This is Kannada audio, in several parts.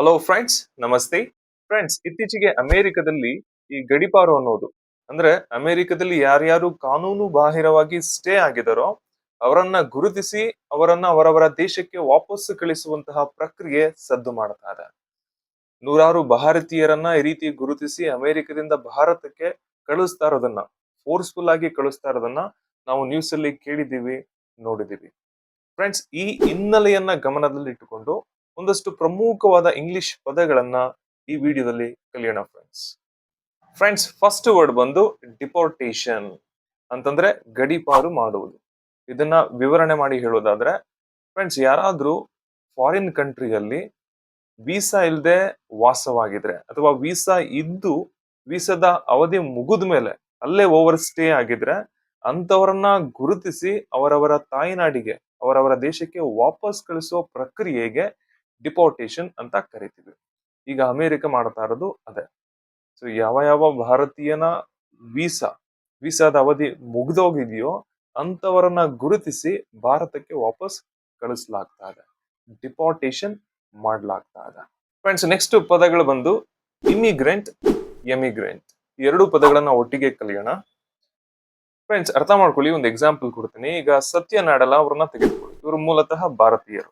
ಹಲೋ ಫ್ರೆಂಡ್ಸ್ ನಮಸ್ತೆ ಫ್ರೆಂಡ್ಸ್ ಇತ್ತೀಚೆಗೆ ಅಮೆರಿಕದಲ್ಲಿ ಈ ಗಡಿಪಾರು ಅನ್ನೋದು, ಅಂದ್ರೆ ಅಮೆರಿಕದಲ್ಲಿ ಯಾರ್ಯಾರು ಕಾನೂನು ಬಾಹಿರವಾಗಿ ಸ್ಟೇ ಆಗಿದಾರೋ, ಅವರನ್ನ ಗುರುತಿಸಿ ಅವರನ್ನ ಅವರವರ ದೇಶಕ್ಕೆ ವಾಪಸ್ ಕಳಿಸುವಂತಹ ಪ್ರಕ್ರಿಯೆ ಸದ್ದು ಮಾಡ್ತಾ ಇದೆ. ನೂರಾರು ಭಾರತೀಯರನ್ನ ಈ ರೀತಿ ಗುರುತಿಸಿ ಅಮೆರಿಕದಿಂದ ಭಾರತಕ್ಕೆ ಕಳಿಸ್ತಾ ಇರೋದನ್ನ ಫೋರ್ಸ್ಫುಲ್ ಆಗಿ ಕಳಿಸ್ತಾ ಇರೋದನ್ನ ನಾವು ನ್ಯೂಸ್ ಅಲ್ಲಿ ಕೇಳಿದೀವಿ ನೋಡಿದೀವಿ ಫ್ರೆಂಡ್ಸ್ ಈ ಹಿನ್ನೆಲೆಯನ್ನ ಗಮನದಲ್ಲಿಟ್ಟುಕೊಂಡು ಒಂದಷ್ಟು ಪ್ರಮುಖವಾದ ಇಂಗ್ಲಿಷ್ ಪದಗಳನ್ನ ಈ ವಿಡಿಯೋದಲ್ಲಿ ಕಲಿಯೋಣ ಫ್ರೆಂಡ್ಸ್ ಫ್ರೆಂಡ್ಸ್ ಫಸ್ಟ್ ವರ್ಡ್ ಬಂದು ಡಿಪೋರ್ಟೇಷನ್ ಅಂತಂದ್ರೆ ಗಡಿಪಾರು ಮಾಡುವುದು. ಇದನ್ನ ವಿವರಣೆ ಮಾಡಿ ಹೇಳೋದಾದ್ರೆ ಫ್ರೆಂಡ್ಸ್ ಯಾರಾದ್ರೂ ಫಾರಿನ್ ಕಂಟ್ರಿಯಲ್ಲಿ ವೀಸಾ ಇಲ್ಲದೆ ವಾಸವಾಗಿದ್ರೆ ಅಥವಾ ವೀಸಾ ಇದ್ದು ವೀಸಾದ ಅವಧಿ ಮುಗಿದ ಮೇಲೆ ಅಲ್ಲೇ ಓವರ್ ಸ್ಟೇ ಆಗಿದ್ರೆ ಅಂತವರನ್ನ ಗುರುತಿಸಿ ಅವರವರ ತಾಯಿನಾಡಿಗೆ, ಅವರವರ ದೇಶಕ್ಕೆ ವಾಪಸ್ ಕಳಿಸುವ ಪ್ರಕ್ರಿಯೆಗೆ ಡಿಪೋರ್ಟೇಷನ್ ಅಂತ ಕರಿತೀವಿ. ಈಗ ಅಮೇರಿಕ ಮಾಡ್ತಾ ಇರೋದು ಅದೇ. ಸೊ ಯಾವ ಯಾವ ಭಾರತೀಯನ ವೀಸಾ, ವೀಸಾದ ಅವಧಿ ಮುಗ್ದೋಗಿದೆಯೋ ಅಂತವರನ್ನ ಗುರುತಿಸಿ ಭಾರತಕ್ಕೆ ವಾಪಸ್ ಕಳಿಸ್ಲಾಗ್ತಾ ಇದೆ. ಡಿಪೋರ್ಟೇಷನ್ ಮಾಡ್ಲಾಗ್ತಾ ಇದೆ. ಫ್ರೆಂಡ್ಸ್ ನೆಕ್ಸ್ಟ್ ಪದಗಳು ಬಂದು ಇಮಿಗ್ರೆಂಟ್ ಎಮಿಗ್ರೆಂಟ್ ಎರಡು ಪದಗಳನ್ನ ಒಟ್ಟಿಗೆ ಕಲಿಯೋಣ. ಫ್ರೆಂಡ್ಸ್ ಅರ್ಥ ಮಾಡ್ಕೊಳ್ಳಿ, ಒಂದು ಎಕ್ಸಾಂಪಲ್ ಕೊಡ್ತೀನಿ. ಈಗ ಸತ್ಯ ನಾಡಲ ಅವ್ರನ್ನ ತೆಗೆದುಕೊಳ್ಳಿ. ಇವರು ಮೂಲತಃ ಭಾರತೀಯರು.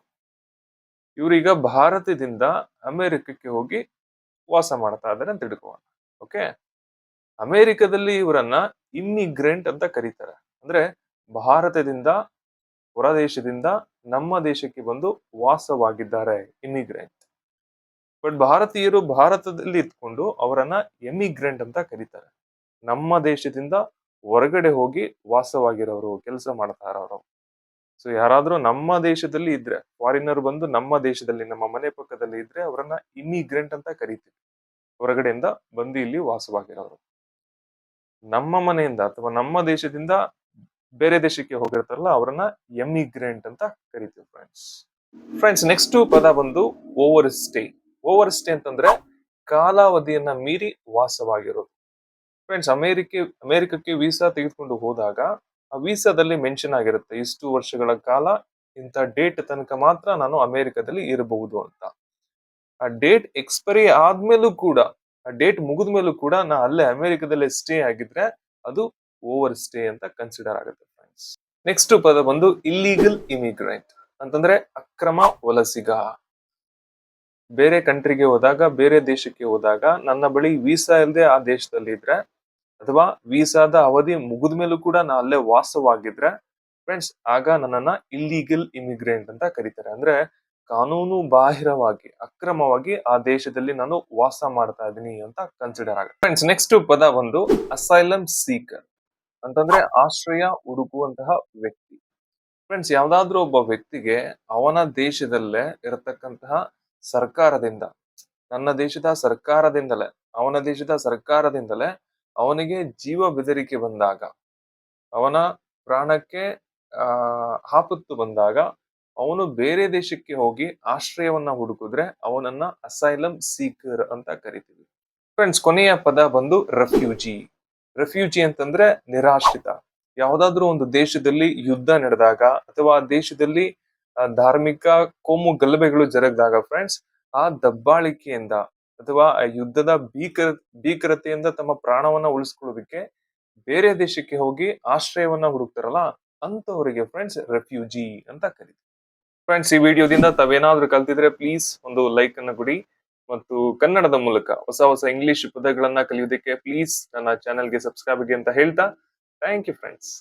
ಇವ್ರೀಗ ಭಾರತದಿಂದ ಅಮೆರಿಕಕ್ಕೆ ಹೋಗಿ ವಾಸ ಮಾಡ್ತಾ ಇದ್ದಾರೆ ಅಂತ ತಿಳ್ಕೊಳ್ಳೋಣ ಓಕೆ? ಅಮೆರಿಕದಲ್ಲಿ ಇವರನ್ನ ಇಮ್ಮಿಗ್ರೆಂಟ್ ಅಂತ ಕರೀತಾರೆ. ಅಂದ್ರೆ ಭಾರತದಿಂದ ಹೊರದೇಶದಿಂದ ನಮ್ಮ ದೇಶಕ್ಕೆ ಬಂದು ವಾಸವಾಗಿದ್ದಾರೆ ಇಮಿಗ್ರೆಂಟ್ ಬಟ್ ಭಾರತೀಯರು ಭಾರತದಲ್ಲಿ ಇದ್ಕೊಂಡು ಅವರನ್ನ ಎಮಿಗ್ರೆಂಟ್ ಅಂತ ಕರೀತಾರೆ. ನಮ್ಮ ದೇಶದಿಂದ ಹೊರಗಡೆ ಹೋಗಿ ವಾಸವಾಗಿರೋರು, ಕೆಲಸ ಮಾಡ್ತಾ ಇರೋರು. ಸೊ ಯಾರಾದ್ರೂ ನಮ್ಮ ದೇಶದಲ್ಲಿ ಇದ್ರೆ ಫಾರಿನರ್ ಬಂದು ನಮ್ಮ ದೇಶದಲ್ಲಿ, ನಮ್ಮ ಮನೆ ಪಕ್ಕದಲ್ಲಿ ಇದ್ರೆ ಅವರನ್ನ ಇಮಿಗ್ರೆಂಟ್ ಅಂತ ಕರಿತೀವಿ. ಹೊರಗಡೆಯಿಂದ ಬಂದು ಇಲ್ಲಿ ವಾಸವಾಗಿರೋರು. ನಮ್ಮ ಮನೆಯಿಂದ ಅಥವಾ ನಮ್ಮ ದೇಶದಿಂದ ಬೇರೆ ದೇಶಕ್ಕೆ ಹೋಗಿರ್ತಾರಲ್ಲ, ಅವರನ್ನ ಎಮಿಗ್ರೆಂಟ್ ಅಂತ ಕರಿತೀವಿ ಫ್ರೆಂಡ್ಸ್ ಫ್ರೆಂಡ್ಸ್ ನೆಕ್ಸ್ಟ್ ಪದ ಬಂದು ಓವರ್ ಸ್ಟೇ ಓವರ್ ಸ್ಟೇ ಅಂತಂದ್ರೆ ಕಾಲಾವಧಿಯನ್ನ ಮೀರಿ ವಾಸವಾಗಿರೋದು. ಫ್ರೆಂಡ್ಸ್ ಅಮೇರಿಕೆ, ಅಮೆರಿಕಕ್ಕೆ ವೀಸಾ ತೆಗೆದುಕೊಂಡು ಹೋದಾಗ ವೀಸಾದಲ್ಲಿ ಮೆನ್ಷನ್ ಆಗಿರುತ್ತೆ. ಇಷ್ಟು ವರ್ಷಗಳ ಕಾಲ ಇಂಥ ಡೇಟ್ ತನಕ ಮಾತ್ರ ನಾನು ಅಮೆರಿಕದಲ್ಲಿ ಇರಬಹುದು ಅಂತ. ಆ ಡೇಟ್ ಎಕ್ಸ್ಪೈರಿ ಆದ್ಮೇಲೂ ಕೂಡ, ಆ ಡೇಟ್ ಮುಗಿದ ಮೇಲೂ ಕೂಡ ನಾನು ಅಲ್ಲೇ ಅಮೇರಿಕಾದಲ್ಲೇ ಸ್ಟೇ ಆಗಿದ್ರೆ ಅದು ಓವರ್ ಸ್ಟೇ ಅಂತ ಕನ್ಸಿಡರ್ ಆಗುತ್ತೆ ಫ್ರೆಂಡ್ಸ್ ನೆಕ್ಸ್ಟ್ ಪದ ಬಂದು ಇಲ್ಲೀಗಲ್ ಇಮಿಗ್ರೆಂಟ್ ಅಂತಂದ್ರೆ ಅಕ್ರಮ ವಲಸಿಗ. ಬೇರೆ ಕಂಟ್ರಿಗೆ ಹೋದಾಗ, ಬೇರೆ ದೇಶಕ್ಕೆ ಹೋದಾಗ ನನ್ನ ಬಳಿ ವೀಸಾ ಇಲ್ಲದೆ ಆ ದೇಶದಲ್ಲಿ ಇದ್ರೆ ಅಥವಾ ವೀಸಾದ ಅವಧಿ ಮುಗಿದ ಮೇಲೂ ಕೂಡ ನಾ ಅಲ್ಲೇ ವಾಸವಾಗಿದ್ರೆ ಫ್ರೆಂಡ್ಸ್ ಆಗ ನನ್ನನ್ನ ಇಲ್ಲೀಗಲ್ ಇಮಿಗ್ರೆಂಟ್ ಅಂತ ಕರೀತಾರೆ. ಅಂದ್ರೆ ಕಾನೂನು ಬಾಹಿರವಾಗಿ, ಅಕ್ರಮವಾಗಿ ಆ ದೇಶದಲ್ಲಿ ನಾನು ವಾಸ ಮಾಡ್ತಾ ಇದ್ದೀನಿ ಅಂತ ಕನ್ಸಿಡರ್ ಆಗುತ್ತೆ. ಫ್ರೆಂಡ್ಸ್ ನೆಕ್ಸ್ಟ್ ಪದ ಒಂದು ಅಸೈಲಮ್ ಸೀಕರ್ ಅಂತಂದ್ರೆ ಆಶ್ರಯ ಹುಡುಕುವಂತಹ ವ್ಯಕ್ತಿ. ಫ್ರೆಂಡ್ಸ್ ಯಾವ್ದಾದ್ರೂ ಒಬ್ಬ ವ್ಯಕ್ತಿಗೆ ಅವನ ದೇಶದಲ್ಲೇ ಇರತಕ್ಕಂತಹ ಸರ್ಕಾರದಿಂದ, ನನ್ನ ದೇಶದ ಸರ್ಕಾರದಿಂದಲೇ, ಅವನ ದೇಶದ ಸರ್ಕಾರದಿಂದಲೇ ಅವನಿಗೆ ಜೀವ ಬೆದರಿಕೆ ಬಂದಾಗ, ಅವನ ಪ್ರಾಣಕ್ಕೆ ಆಪತ್ತು ಬಂದಾಗ ಅವನು ಬೇರೆ ದೇಶಕ್ಕೆ ಹೋಗಿ ಆಶ್ರಯವನ್ನ ಹುಡುಕಿದ್ರೆ ಅವನನ್ನ ಅಸೈಲಮ್ ಸೀಕರ್ ಅಂತ ಕರಿತೀವಿ. ಫ್ರೆಂಡ್ಸ್ ಕೊನೆಯ ಪದ ಬಂದು ರೆಫ್ಯೂಜಿ ರೆಫ್ಯೂಜಿ ಅಂತಂದ್ರೆ ನಿರಾಶ್ರಿತ. ಯಾವುದಾದ್ರೂ ಒಂದು ದೇಶದಲ್ಲಿ ಯುದ್ಧ ನಡೆದಾಗ ಅಥವಾ ದೇಶದಲ್ಲಿ ಧಾರ್ಮಿಕ ಕೋಮು ಗಲಭೆಗಳು ಜರುಗಿದಾಗ ಫ್ರೆಂಡ್ಸ್ ಆ ದಬ್ಬಾಳಿಕೆಯಿಂದ ಅಥವಾ ಆ ಯುದ್ಧದ ಭೀಕರ, ಭೀಕರತೆಯಿಂದ ತಮ್ಮ ಪ್ರಾಣವನ್ನ ಉಳಿಸ್ಕೊಳ್ಳೋದಕ್ಕೆ ಬೇರೆ ದೇಶಕ್ಕೆ ಹೋಗಿ ಆಶ್ರಯವನ್ನ ಹುಡುಕ್ತಾರಲ್ಲ ಅಂತವರಿಗೆ ಫ್ರೆಂಡ್ಸ್ ರೆಫ್ಯೂಜಿ ಅಂತ ಕರೀತೀವಿ ಫ್ರೆಂಡ್ಸ್ ಈ ವಿಡಿಯೋದಿಂದ ತಾವೇನಾದ್ರೂ ಕಲ್ತಿದ್ರೆ ಪ್ಲೀಸ್ ಒಂದು ಲೈಕ್ ಅನ್ನು ಕೊಡಿ ಮತ್ತು ಕನ್ನಡದ ಮೂಲಕ ಹೊಸ ಹೊಸ ಇಂಗ್ಲಿಷ್ ಪದಗಳನ್ನ ಕಲಿಯೋದಕ್ಕೆ ಪ್ಲೀಸ್ ನನ್ನ ಚಾನೆಲ್ಗೆ ಸಬ್ಸ್ಕ್ರೈಬ್ ಆಗಿ ಅಂತ ಹೇಳ್ತಾ ಥ್ಯಾಂಕ್ ಯು ಫ್ರೆಂಡ್ಸ್